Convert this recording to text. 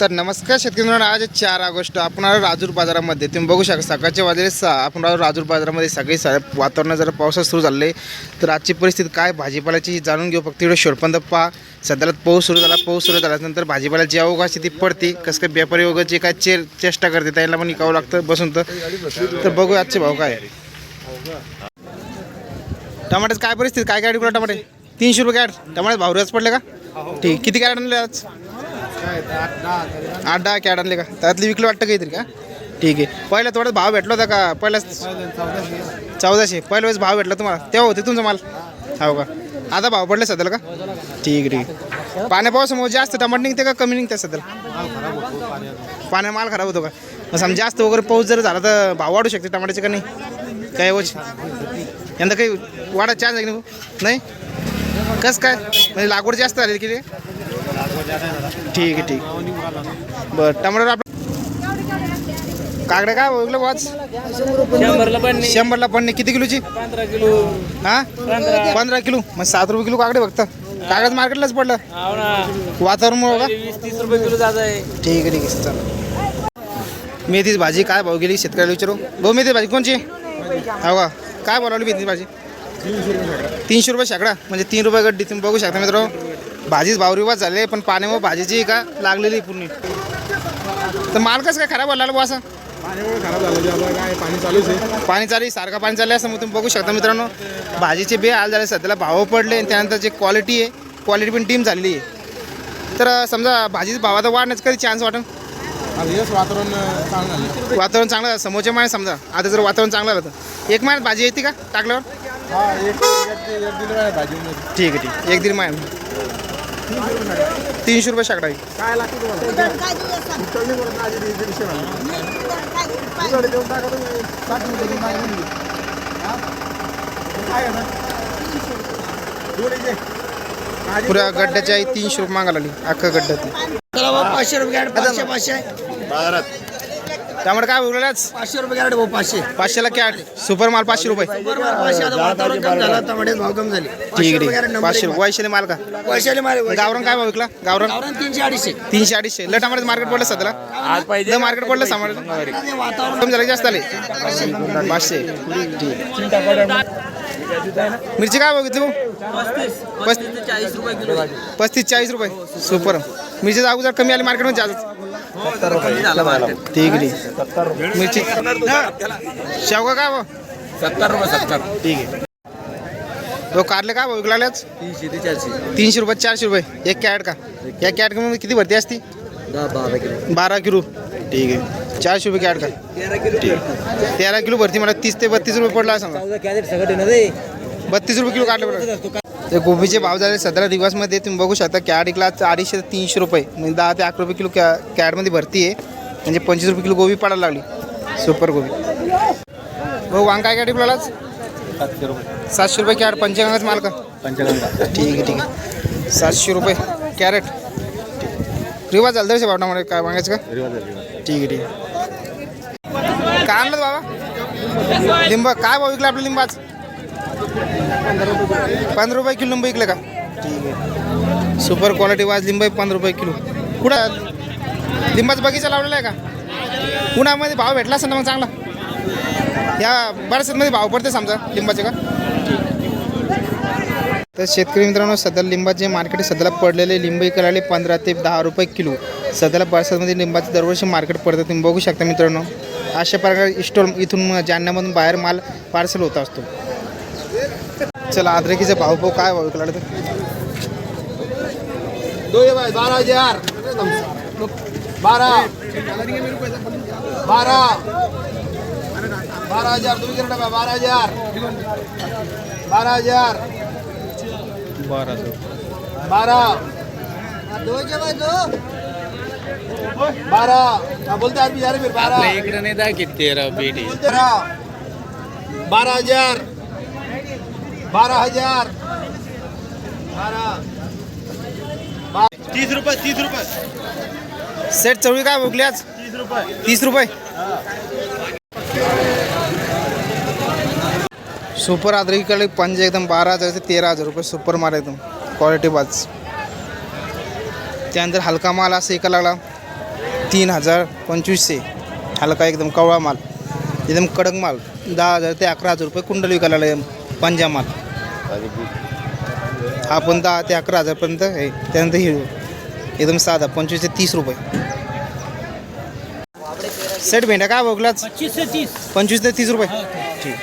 तर नमस्कार शेतकरी मित्रांनो आज चार ऑगस्ट. आपण आलो राजूर बाजारामध्ये तुम्ही बघू शकता सकाळचे वाजले सहा. आपण आलो राजूर बाजारामध्ये सगळी सा वातावरण जरा पावसात सुरू झाले तर आजची परिस्थिती काय? भाजीपाल्याची जाणून घेऊ फक्त एवढं शोरपंद पहा. सध्याला पाऊस सुरू झाला पाऊस सुरू झाल्यानंतर भाजीपाला जी अवकाश ती पडते कसं काय व्यापारी वगैरे जे काय चे चेष्टा करते त्यांना पण निकावं लागतं बसून तर. तर बघू आजचे भाव काय टमाट्याची काय परिस्थिती? काय काय तुला टमाटे? तीनशे रुपये कॅट टमाट्यात भाव रस पडले का? ठीक. किती कॅरेट आणले आज? आठ दहा कॅट आणले का? त्यातली विकलं वाटतं काहीतरी का? ठीक आहे. पहिला थोडा भाव भेटला होता का? पहिला चौदाशे. पहिल्या वेळेस भाव भेटला तुम्हाला. तेव्हा होते तुमचा माल. हो का? आता भाव पडले सध्याला का? ठीक आहे ठीक आहे. पाण्या पावसामुळे जास्त टमाट निघते का? कमी निघते सध्याला? पाण्या माल खराब होतो का? मग समजा जास्त वगैरे पाऊस जर झाला तर भाव वाढू शकते टमाट्याचे का नाही? काय वच यंदा काही वाढा चान्स आहे की नाही? कसं काय? म्हणजे लागवड जास्त झाली की ठीक आहे ठीक बरं टमाटर आपलं काकडे काय बघलं वाच शंभरला पण शंभरला पण किती किलोची? पंधरा किलो. हा? पंधरा. किलो. मग सात रुपये किलो काकडे बघता कागद मार्केटलाच पडलं. वातावरण का? वीस तीस रुपये किलो जात आहे. ठीक आहे ठीक आहे. चला. मेथीची भाजी काय भाव गेली? शेतकऱ्याला विचारू. भाऊ मेथी भाजी कोणची? हो का? काय बोलावली मेथीची भाजी? तीनशे रुपये शेकडा. म्हणजे तीन रुपये गड्डी. तुम्ही बघू शकता मित्र भाजीच भाव रिवाज झाले पण पाण्यामुळे भाजीची का लागलेली आहे पूर्ण. तर माल कसं काय खराब व्हायला बुवा असं? खराब झालं काय पाणी चालूच आहे. पाणी चालू आहे, सारखं पाणी चाललं असं मग तुम्ही बघू शकता मित्रांनो. भाजीचे बे हाल झाले सध्याला भाव पडले आणि त्यानंतर जे क्वालिटी आहे क्वालिटी पण टीम झालेली आहे. तर समजा भाजीचा भाव आता वाढण्याचं कधी चान्स वाटेल वातावरण चांगलं वातावरण चांगलं झालं समोरच्या महिन्यात समजा आता जर वातावरण चांगलं झालं तर. एक महिन्यात भाजी येते का टाकल्यावर? आहे ठीक आहे ठीक आहे. एक दीड महिन्यात तीनशे रुपये शेकडा आहे काय लागतं तुम्हाला उचलणी करत नाही, आधी दीडशे दीडशे झालं. तुझ्याकडे देऊन टाका तुम्ही. साठ रुपये देऊन टाका तुम्ही. हा? काय आहे ना? दोन इथे. भाजी पुऱ्या गड्ड्याच्या आई तीनशे रुपये मागायला लागली अख्खं गड्ड्यात चला पाचशे रुपये पाचशे त्यामुळे काय बोलले आज पाचशे रुपये कॅरेट भाऊ पाचशे. पाचशेला कॅट. सुपर माल पाचशे रुपये. बरोबर पाचशे आता वातावरण कमी झालं टमाटे भाव कमी झाले. ठीक आहे ठीक कॅरेट आहे नंबर पाचशे एक रुपये. वैशाली माल का? माल. मारे पैशाले. गावरण काय भाव विकला? गावरण गावरान तीनशे अडीचशे. तीनशे अडीचशे. लय टमाटे मार्केट पडलं सध्याला. आज पाहिजे मार्केट पडलं सामान आणि वातावरण कमी झालं की जास्त आले? पाचशे. मिरची काय बघितली भाऊ? पस चाळीस रुपये किलो पस्तीस चाळीस रुपये. सुपर. मिरची अगोदर कमी आली मार्केटमध्ये आज मार्केट ठीक आहे ठीक आहे. मिरची. शेवगा काय भाऊ? सत्तर रुपये सत्तर. ठीक आहे. तो कारले काय भाऊ विकलाच तीनशे ते चारशे. तीनशे रुपये चारशे रुपये. एक कॅट का? या कॅटमध्ये किती भरती असती? बारा किलो. बारा किलो. ठीक आहे. चारशे रुपये कॅट का? तेरा किलो भरती. मला तीस ते बत्तीस रुपये पडला सांगा. बत्तीस रुपये किलो काढले बरं ते गोबीचे भाव झाले सतरा दिवसमध्ये. तुम्ही बघू शकता कॅट इकला अडीचशे ते तीनशे रुपये. म्हणजे दहा ते अकरा रुपये किलो कॅ कॅटमध्ये भरती आहे म्हणजे पंचवीस रुपये किलो गोबी पडायला लागली. सुपर गोबी भाऊ वांग काय कॅट इकलाच सातशे रुपये. सातशे रुपये कॅट पंचगंगाच माल का? पंचगंगा. ठीक आहे ठीक आहे. सातशे रुपये कॅरेट. रिवाज झालं तसे भावनामध्ये काय मागायचं का? ठीक आहे ठीक आहे. काय आणलं बाबा? लिंब. काय भाव विकलं आपलं लिंबाच? पंधरा रुपये किलो लिंबू इकलं का? ठीक आहे. सुपर क्वालिटी वाज लिंब आहे पंधरा रुपये किलो. कुठं? लिंबाचा बगीचा लावलेला आहे का? उन्हामध्ये भाव भेटला असेल ना मग चांगला. या बऱ्याचमध्ये भाव पडते समजा लिंबाचे का? तर शेतकरी मित्रांनो सध्या लिंबाचे मार्केट सध्याला पडलेले लिंब विकायला पंधरा ते दहा रुपये किलो. सध्याला बरसातमध्ये लिंबाचे दरवर्षी मार्केट पडतं तुम्ही बघू शकता मित्रांनो. अशा प्रकारे स्टोर इथून जालन्यामधून बाहेर माल पार्सल होत असतो. चला अद्रकीचा भाव भाव काय भाव विकला भाई बारह हजार बारह बारह बारह हजार तुम्ही किती बारा हजार बारा हजार बारा. बारा. हा, बोलते आदमी यार फिर बारा इकडे नाही दाखीत तेरा पेटी तेरा बारह हजार बारह हजार. तीस रुपये तीस रुपये. सेट चवळी काय विकली आज? तीस रुपये. तीस रुपये. सुपर अद्रकीकडे पंज एकदम बारा हजार ते तेरा हजार रुपये सुपर माल एकदम. क्वालिटी बाज त्यानंतर हलका माल असा एका लागला तीन हजार पंचवीसशे. हलका एकदम कवळा माल. एकदम कडक माल. दहा हजार ते अकरा हजार रुपये कुंडल विकायला लागले पंजा माल हा पण दहा ते अकरा हजारपर्यंत आहे. त्यानंतर हिरो एकदम साधा पंचवीस ते तीस रुपये. सेट भेंड्या काय बघलाच पंचवीस ते तीस रुपये. ठीक.